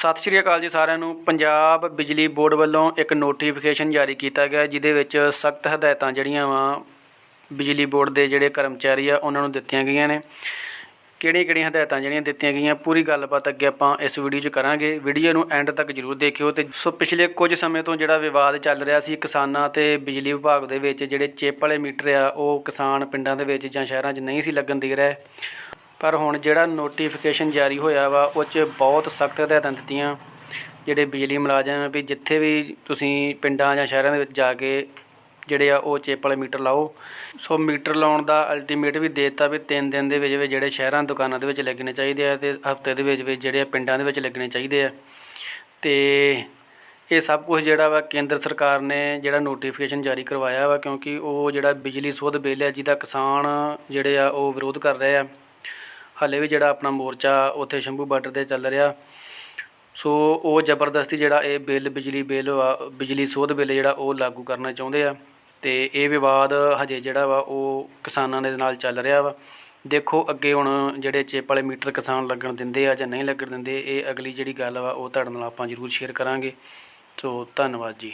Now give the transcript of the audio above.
ਸਤਿ ਸ਼੍ਰੀ ਅਕਾਲ ਜੀ ਸਾਰਿਆਂ ਨੂੰ। ਪੰਜਾਬ ਬਿਜਲੀ ਬੋਰਡ ਵੱਲੋਂ ਇੱਕ ਨੋਟੀਫਿਕੇਸ਼ਨ ਜਾਰੀ ਕੀਤਾ ਗਿਆ, ਜਿਹਦੇ ਵਿੱਚ ਸਖਤ ਹਦਾਇਤਾਂ ਜਿਹੜੀਆਂ ਵਾ ਬਿਜਲੀ ਬੋਰਡ ਦੇ ਜਿਹੜੇ ਕਰਮਚਾਰੀ ਆ, ਉਹਨਾਂ ਨੂੰ ਦਿੱਤੀਆਂ ਗਈਆਂ ਨੇ। ਕਿਹੜੀਆਂ ਕਿਹੜੀਆਂ ਹਦਾਇਤਾਂ ਜਿਹੜੀਆਂ ਦਿੱਤੀਆਂ ਗਈਆਂ, ਪੂਰੀ ਗੱਲਬਾਤ ਅੱਗੇ ਆਪਾਂ ਇਸ ਵੀਡੀਓ 'ਚ ਕਰਾਂਗੇ। ਵੀਡੀਓ ਨੂੰ ਐਂਡ ਤੱਕ ਜਰੂਰ ਦੇਖਿਓ ਤੇ ਸੋ ਪਿਛਲੇ ਕੁਝ ਸਮੇਂ ਤੋਂ ਜਿਹੜਾ ਵਿਵਾਦ ਚੱਲ ਰਿਹਾ ਸੀ ਕਿਸਾਨਾਂ ਤੇ ਬਿਜਲੀ ਵਿਭਾਗ ਦੇ ਵਿੱਚ, ਜਿਹੜੇ ਚਿੱਪ ਵਾਲੇ ਮੀਟਰ ਆ, ਉਹ ਕਿਸਾਨ ਪਿੰਡਾਂ ਦੇ ਵਿੱਚ ਜਾਂ ਸ਼ਹਿਰਾਂ 'ਚ ਨਹੀਂ ਸੀ ਲੱਗਣ ਦੇ ਰਹੇ। ਪਰ ਹੁਣ ਜਿਹੜਾ ਨੋਟੀਫਿਕੇਸ਼ਨ ਜਾਰੀ ਹੋਇਆ ਵਾ, ਉਹ 'ਚ ਬਹੁਤ ਸਖਤ ਹਦਾਇਤਾਂ ਦਿੱਤੀਆਂ। ਜਿਹੜੇ ਬਿਜਲੀ ਮੁਲਾਜ਼ਮ ਵੀ ਜਿੱਥੇ ਵੀ ਤੁਸੀਂ ਪਿੰਡਾਂ ਜਾਂ ਸ਼ਹਿਰਾਂ ਦੇ ਵਿੱਚ ਜਾ ਕੇ ਜਿਹੜੇ ਆ ਉਹ ਚੇਪ ਵਾਲੇ ਮੀਟਰ ਲਾਓ। ਸੋ ਮੀਟਰ ਲਾਉਣ ਦਾ ਅਲਟੀਮੇਟ ਵੀ ਦੇ ਦਿੱਤਾ ਵੀ 3 ਦਿਨ ਦੇ ਵਿੱਚ ਵਿੱਚ ਜਿਹੜੇ ਸ਼ਹਿਰਾਂ, ਦੁਕਾਨਾਂ ਦੇ ਵਿੱਚ ਲੱਗਣੇ ਚਾਹੀਦੇ ਆ ਤੇ ਹਫ਼ਤੇ ਦੇ ਵਿੱਚ ਵਿੱਚ ਜਿਹੜੇ ਆ ਪਿੰਡਾਂ ਦੇ ਵਿੱਚ ਲੱਗਣੇ ਚਾਹੀਦੇ ਆ। ਤੇ ਇਹ ਸਭ ਕੁਝ ਜਿਹੜਾ ਵਾ ਕੇਂਦਰ ਸਰਕਾਰ ਨੇ ਜਿਹੜਾ ਨੋਟੀਫਿਕੇਸ਼ਨ ਜਾਰੀ ਕਰਵਾਇਆ ਵਾ ਕਿਉਂਕਿ ਉਹ ਜਿਹੜਾ ਬਿਜਲੀ ਸੋਧ ਬਿੱਲ ਹੈ ਜਿਹਦਾ ਕਿਸਾਨ ਜਿਹੜੇ ਆ ਉਹ ਵਿਰੋਧ ਕਰ ਰਹੇ ਆ। ਹਾਲੇ ਵੀ ਜਿਹੜਾ ਆਪਣਾ ਮੋਰਚਾ ਉੱਥੇ ਸ਼ੰਭੂ ਬਾਰਡਰ ਤੇ ਚੱਲ ਰਿਹਾ। ਸੋ ਉਹ ਜ਼ਬਰਦਸਤੀ ਜਿਹੜਾ ਇਹ ਬਿੱਲ, ਬਿਜਲੀ ਬਿੱਲ ਵਾ, ਬਿਜਲੀ ਸੋਧ ਬਿੱਲ ਜਿਹੜਾ ਉਹ ਲਾਗੂ ਕਰਨਾ ਚਾਹੁੰਦੇ ਆ। ਤੇ ਇਹ ਵਿਵਾਦ ਹਜੇ ਜਿਹੜਾ ਵਾ ਉਹ ਕਿਸਾਨਾਂ ਦੇ ਨਾਲ ਚੱਲ ਰਿਹਾ ਵਾ। ਦੇਖੋ ਅੱਗੇ ਹੁਣ ਜਿਹੜੇ ਚੇਪ ਵਾਲੇ ਮੀਟਰ ਕਿਸਾਨ ਲੱਗਣ ਦਿੰਦੇ ਆ ਜਾਂ ਨਹੀਂ ਲੱਗਣ ਦਿੰਦੇ, ਇਹ ਅਗਲੀ ਜਿਹੜੀ ਗੱਲ ਵਾ ਉਹ ਤੁਹਾਡੇ ਨਾਲ ਆਪਾਂ ਜ਼ਰੂਰ ਸ਼ੇਅਰ ਕਰਾਂਗੇ। ਸੋ ਧੰਨਵਾਦ ਜੀ।